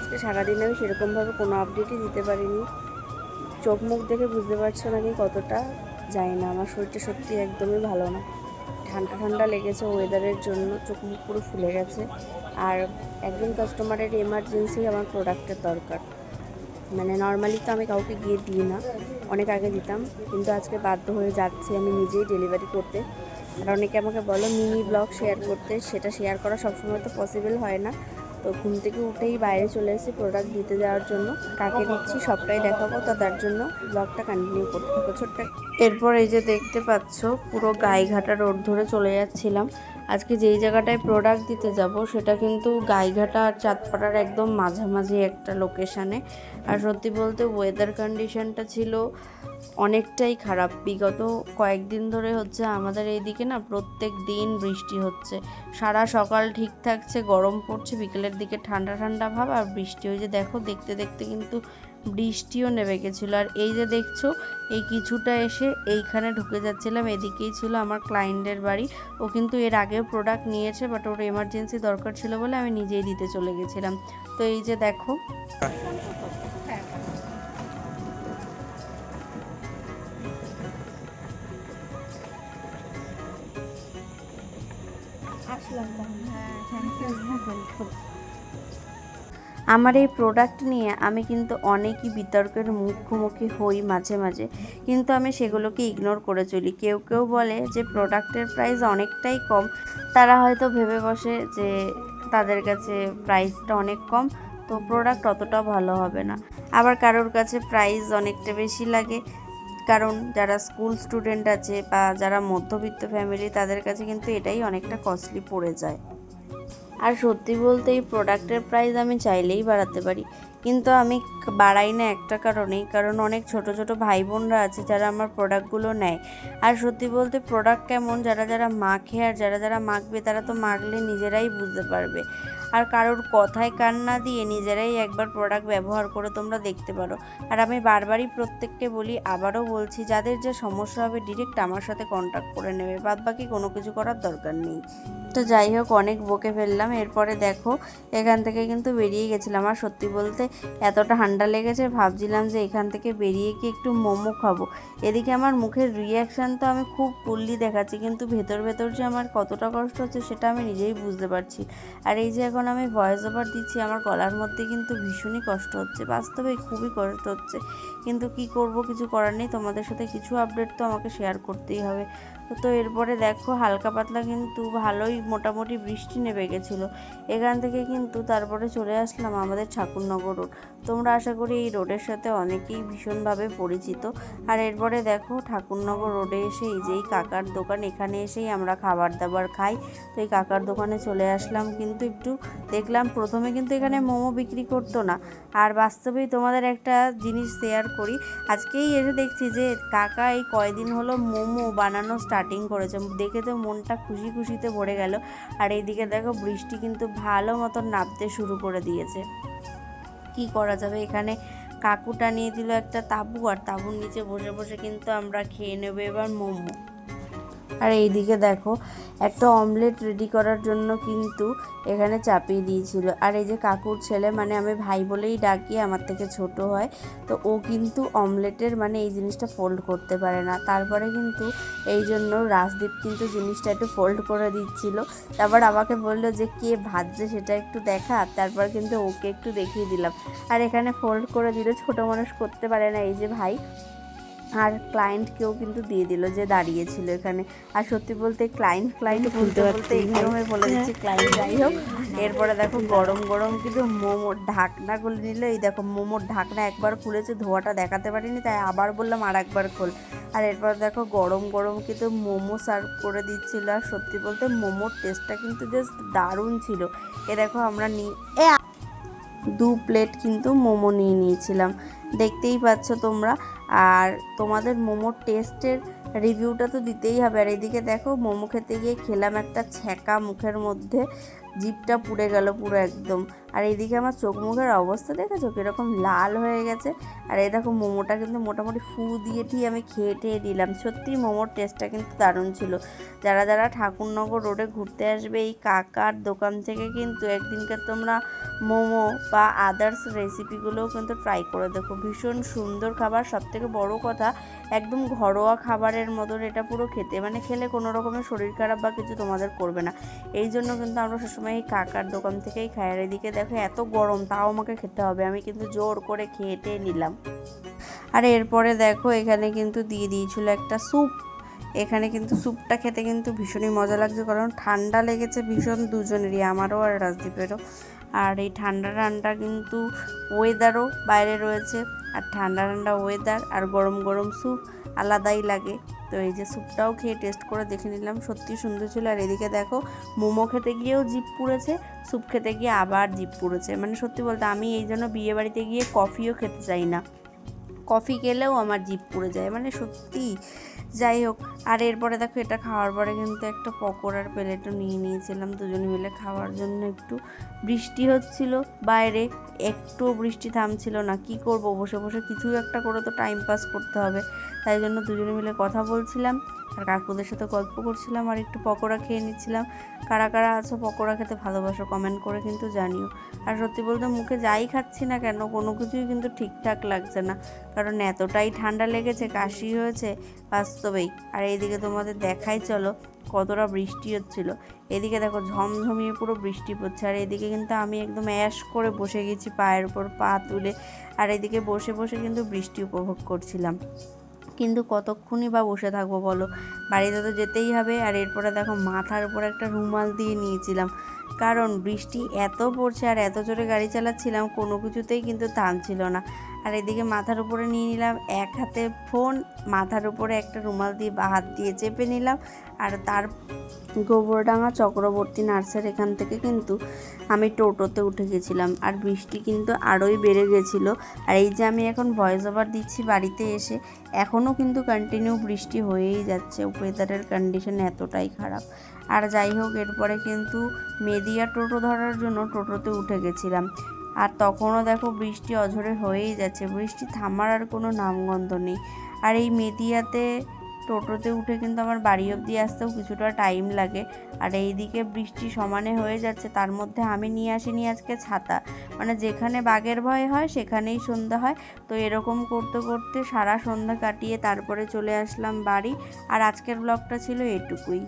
আজকে সারাদিন আমি সেরকমভাবে কোনো আপডেটই দিতে পারিনি। চোখ মুখ দেখে বুঝতে পারছ নাকি কতটা? যায় না, আমার শরীরটা সত্যি একদমই ভালো না। ঠান্ডা ঠান্ডা লেগেছে ওয়েদারের জন্য, চোখ মুখ পুরো ফুলে গেছে। আর একজন কাস্টমারের এমার্জেন্সি আমার প্রোডাক্টের দরকার। মানে নর্মালি তো আমি কাউকে গিয়ে দিই না, অনেক আগে দিতাম। কিন্তু আজকে বাধ্য হয়ে যাচ্ছি আমি নিজেই ডেলিভারি করতে। আর অনেকে আমাকে বলো মিনি ব্লগ শেয়ার করতে, সেটা শেয়ার করা সবসময় তো পসিবল হয় না। তো ঘুম থেকে উঠেই বাইরে চলে এসেছি প্রোডাক্ট দিতে যাওয়ার জন্য। কাকে দিচ্ছি সবটাই দেখাবো তো তার জন্য ব্লগটা কন্টিনিউ করতে হবে ছোট্ট। এরপর এই যে দেখতে পাচ্ছ, পুরো গায়ে ঘাটা রোড ধরে চলে যাচ্ছিলাম। আজকে যেই জায়গাটায় প্রোডাক্ট দিতে যাব, সেটা কিন্তু গাইঘাটা আর চাঁদপাড়ার একদম মাঝামাঝি একটা লোকেশানে আর সত্যি বলতে ওয়েদার কন্ডিশনটা ছিল অনেকটাই খারাপ। বিগত কয়েকদিন ধরে হচ্ছে আমাদের এইদিকে না প্রত্যেক দিন বৃষ্টি হচ্ছে। সারা সকাল ঠিক থাকছে, গরম পড়ছে, বিকেলের দিকে ঠান্ডা ঠান্ডা ভাব, আর বৃষ্টি যে দেখো দেখতে দেখতে কিন্তু বৃষ্টিও নেমে গেছিল। আর এই যে দেখছ এই কিছুটা এসে এইখানে ঢুকে যাচ্ছিলাম। এদিকেই ছিল আমার ক্লায়েন্টের বাড়ি। ও কিন্তু এর আগেও প্রোডাক্ট নিয়েছে বাট ওর এমার্জেন্সি দরকার ছিল বলে আমি নিজেই দিতে চলে গেছিলাম। তো এই যে দেখো। আমার এই প্রোডাক্ট নিয়ে আমি কিন্তু অনেকই বিতর্কের মুখোমুখি হই মাঝে মাঝে। কিন্তু আমি সেগুলোকে ইগনোর করে চলি। কেউ কেউ বলে যে প্রোডাক্টের প্রাইস অনেকটাই কম। তারা হয়তো ভেবে বসে যে তাদের কাছে প্রাইসটা অনেক কম, তো প্রোডাক্ট অতটা ভালো হবে না। আবার কারোর কাছে প্রাইস অনেকটা বেশি লাগে। কারণ যারা স্কুল স্টুডেন্ট আছে বা যারা মধ্যবিত্ত ফ্যামিলি তাদের কাছে কিন্তু এটাই অনেকটা কস্টলি পড়ে যায়। আর সত্যি বলতে এই প্রোডাক্টের প্রাইস আমি চাইলেই বাড়াতে পারি। কিন্তু আমি বাড়াই না একটা কারণেই। কারণ অনেক ছোট ছোট ভাই বোনরা আছে যারা আমার প্রোডাক্টগুলো নেয়। আর সত্যি বলতে প্রোডাক্ট কেমন? যারা যারা মাখে আর যারা যারা মাখবে, তারা তো মাখলে নিজেরাই বুঝতে পারবে। আর কারোর কথায় কান না দিয়ে নিজেরাই একবার প্রোডাক্ট ব্যবহার করে তোমরা দেখতে পারো। আর আমি বারবারই প্রত্যেককে বলি, আবারও বলছি, যাদের যে সমস্যা হবে ডিরেক্ট আমার সাথে কন্ট্যাক্ট করে নেবে। বাদ বাকি কোনো কিছু করার দরকার নেই। তো যাই হোক, অনেক বকে ফেললাম। এরপরে দেখো, এখান থেকে কিন্তু বেরিয়ে গেছিলাম। আর সত্যি বলতে এতটা ঠান্ডা লেগেছে, ভাবছিলাম যে এখান থেকে বেরিয়ে কি একটু মোমো খাব। এদিকে আমার মুখের রিয়াকশান তো আমি খুব কুললি দেখাচ্ছি, কিন্তু ভেতর ভেতর যে আমার কতটা কষ্ট হচ্ছে সেটা আমি নিজেই বুঝতে পারছি। আর এই যে এখন আমি ভয়েস ওভার দিচ্ছি, আমার গলার মধ্যে কিন্তু ভীষণই কষ্ট হচ্ছে, বাস্তবে খুবই কষ্ট হচ্ছে। কিন্তু কি করব কিছু করার নেই, তোমাদের সাথে কিছু আপডেট তো আমাকে শেয়ার করতেই হবে। তো এরপরে দেখো হালকা পাতলা কিন্তু ভালোই মোটামুটি বৃষ্টি নেমে গেছিল। এখান থেকে কিন্তু তারপরে চলে আসলাম আমাদের ঠাকুরনগর রোড। তোমরা আশা করি এই রোডের সাথে অনেকেই ভীষণভাবে পরিচিত। আর এরপরে দেখো, ঠাকুরনগর রোডে এসে এই যে এই কাকার দোকান, এখানে এসেই আমরা খাবার দাবার খাই। তো এই কাকার দোকানে চলে আসলাম কিন্তু একটু দেখলাম প্রথমে কিন্তু এখানে মোমো বিক্রি করতো না। আর বাস্তবেই তোমাদের একটা জিনিস শেয়ার করি। আজকেই এসে দেখছি যে কাকা এই কয়দিন হলো মোমো বানানো স্টার্টিং করেছে। দেখে তো মনটা খুশি খুশিতে ভরে গেল। আর এইদিকে দেখো বৃষ্টি কিন্তু ভালো মতন নামতে শুরু করে দিয়েছে। কি করা যাবে? এখানে কাকুটা নিয়ে দিল একটা তাবু আর তাবুর নিচে বসে বসে কিন্তু আমরা খেয়ে নেব এবার মোমো। আর এইদিকে দেখো, একটা অমলেট রেডি করার জন্য কিন্তু এখানে চাপিয়ে দিয়েছিল। আর এই যে কাকুর ছেলে মানে আমি ভাই বলেই ডাকি, আমার থেকে ছোট হয়, তো ও কিন্তু অমলেটের মানে এই জিনিসটা ফোল্ড করতে পারে না। তারপরে কিন্তু এই জন্য রাজদীপ কিন্তু জিনিসটা একটু ফোল্ড করে দিচ্ছিল। তারপর আমাকে বলল যে, কে ভাজছে সেটা একটু দেখা। তারপর কিন্তু ওকে একটু দেখিয়ে দিলাম। আর এখানে ফোল্ড করে দিলে ছোটো মানুষ করতে পারে না। এই যে ভাই আর ক্লায়েন্টকেও কিন্তু দিয়ে দিল যে দাঁড়িয়েছিল এখানে। আর সত্যি বলতে ক্লায়েন্ট ক্লায়েন্ট বলতে বলতে একদমই বলে দিচ্ছি ক্লায়েন্ট যাই হোক। এরপরে দেখো গরম গরম কিন্তু মোমোর ঢাকনা খুলে নিল এই দেখো মোমোর ঢাকনা একবার খুলেছে ধোয়াটা দেখাতে পারিনি তাই আবার বললাম আর একবার খোল। আর এরপর দেখো গরম গরম কিন্তু মোমো সার্ভ করে দিচ্ছিল আর সত্যি বলতে মোমোর টেস্টটা কিন্তু জাস্ট দারুণ ছিল। এ দেখো আমরা নি এ দু প্লেট কিন্তু মোমো নিয়ে নিয়েছিলাম। দেখতেই পাচ্ছ তোমরা। আর তোমাদের মোমোর টেস্টের রিভিউটা তো দিতেই হবে। আর এদিকে দেখো, মোমো খেতে গিয়ে খেলাম একটা ছ্যাঁকা মুখের মধ্যে। জিপটা পুড়ে গেল পুরো একদম। আর এইদিকে আমার চোখ মুখের অবস্থা দেখেছ? কীরকম লাল হয়ে গেছে। আর এই দেখো মোমোটা কিন্তু মোটামুটি ফু দিয়ে টিয়ে আমি খেয়ে টেয়ে দিলাম। সত্যি মোমোর টেস্টটা কিন্তু দারুণ ছিল। যারা যারা ঠাকুরনগর রোডে ঘুরতে আসবে, এই কাকার দোকান থেকে কিন্তু একদিনকে তোমরা মোমো বা আদার্স রেসিপিগুলোও কিন্তু ট্রাই করে দেখো। ভীষণ সুন্দর খাবার। সবথেকে বড় কথা, একদম ঘরোয়া খাবারের মতন এটা পুরো খেতে। মানে খেলে কোনো রকমের শরীর খারাপ বা কিছু তোমাদের করবে না। এই জন্য কিন্তু আমরা সবসময় এই কাকার দোকান থেকেই খাই আর এদিকে দেখো এত গরম, তাও আমাকে খেতে হবে। আমি কিন্তু জোর করে খেয়ে নিলাম। আর এরপরে দেখো, এখানে কিন্তু দিয়ে দিয়েছিল একটা স্যুপ। এখানে কিন্তু স্যুপটা খেতে কিন্তু ভীষণই মজা লাগছে, কারণ ঠান্ডা লেগেছে ভীষণ দুজনেরই, আমারও আর রাজদীপেরও। আর এই ঠান্ডা ঠান্ডা কিন্তু ওয়েদারও বাইরে রয়েছে। আর ঠান্ডা ঠান্ডা ওয়েদার আর গরম গরম স্যুপ আলাদাই লাগে। তো এই যে স্যুপটাও খেয়ে টেস্ট করে দেখে নিলাম সত্যি সুন্দর ছিল। আর এদিকে দেখো, মোমো খেতে গিয়েও জিপ পুড়েছে, স্যুপ খেতে গিয়ে আবার জিপ পুড়েছে। মানে সত্যি বলতে আমি এই জন্য বিয়ে বাড়িতে গিয়ে কফিও খেতে চাই না। কফি খেলেও আমার জিপ পুড়ে যায় মানে সত্যি। যাই হোক, আর এরপরে দেখো এটা খাওয়ার পরে কিন্তু একটা পকোড়ার প্লেটও নিয়ে নিয়েছিলাম দুজনে মিলে খাওয়ার জন্য একটু। বৃষ্টি হচ্ছিল বাইরে একটু বৃষ্টি থামছিল না। কি করব, বসে বসে কিছু একটা করে তো টাইম পাস করতে হবে। তাই জন্য দুজনে মিলে কথা বলছিলাম। আর কাকুদের সাথে গল্প করছিলাম আর একটু পকোড়া খেয়ে নিচ্ছিলাম। কারা কারা আছো পকোড়া খেতে ভালোবাসো কমেন্ট করে কিন্তু জানিও। আর সত্যি বলতে মুখে যাই খাচ্ছি না কেন, কোনো কিছুই কিন্তু ঠিকঠাক লাগছে না। কারণ এতটাই ঠান্ডা লেগেছে, কাশি হয়েছে বাস্তবেই। আর এইদিকে তোমাদের দেখাই চলো, কতটা বৃষ্টি হচ্ছিল। এদিকে দেখো ঝমঝমিয়ে পুরো বৃষ্টি পড়ছে। আর এদিকে কিন্তু আমি একদম অ্যাশ করে বসে গেছি পায়ের উপর পা তুলে। আর এদিকে বসে বসে কিন্তু বৃষ্টি উপভোগ করছিলাম। কিন্তু কতক্ষণই বা বসে থাকব বলো? বাড়িতে তো যেতেই হবে। আর এরপরে দেখো মাথার উপর একটা রুমাল দিয়ে নিয়েছিলাম। কারণ বৃষ্টি এত পড়ছে আর এত জোরে গাড়ি চালাচ্ছিলাম, কোনো কিছুতেই কিন্তু থামছিল না। আর এদিকে মাথার উপরে নিয়ে নিলাম এক হাতে ফোন, মাথার উপরে একটা রুমাল দিয়ে বা হাত দিয়ে চেপে নিলাম। আর তার গোবরডাঙ্গা চক্রবর্তী নার্সের এখান থেকে কিন্তু আমি টোটোতে উঠে গেছিলাম। আর বৃষ্টি কিন্তু আরোই বেড়ে গেছিল। আর এই যে আমি এখন ভয়েস ওভার দিচ্ছি বাড়িতে এসে এখনও কিন্তু কন্টিনিউ বৃষ্টি হয়েই যাচ্ছে। ওয়েদারের কন্ডিশন এতটাই খারাপ। আর যাই হোক, এরপরে কিন্তু মেদিয়া টোটো ধরার জন্য টোটোতে উঠে গেছিলাম। আর তখনও দেখো বৃষ্টি অঝরে হয়েই যাচ্ছে। বৃষ্টি থামার আর কোনো নামগন্ধ নেই। আর এই মেদিয়াতে টোটোতে উঠে কিন্তু আমার বাড়ি অবধি আসতেও কিছুটা টাইম লাগে। আর এইদিকে বৃষ্টি সমানে হয়ে যাচ্ছে, তার মধ্যে আমি নিয়ে আসিনি আজকে ছাতা। মানে যেখানে বাঘের ভয় হয়, সেখানেই সন্ধ্যা হয়। তো এরকম করতে করতে সারা সন্ধ্যা কাটিয়ে তারপরে চলে আসলাম বাড়ি। আর আজকের ব্লগটা ছিল এটুকুই।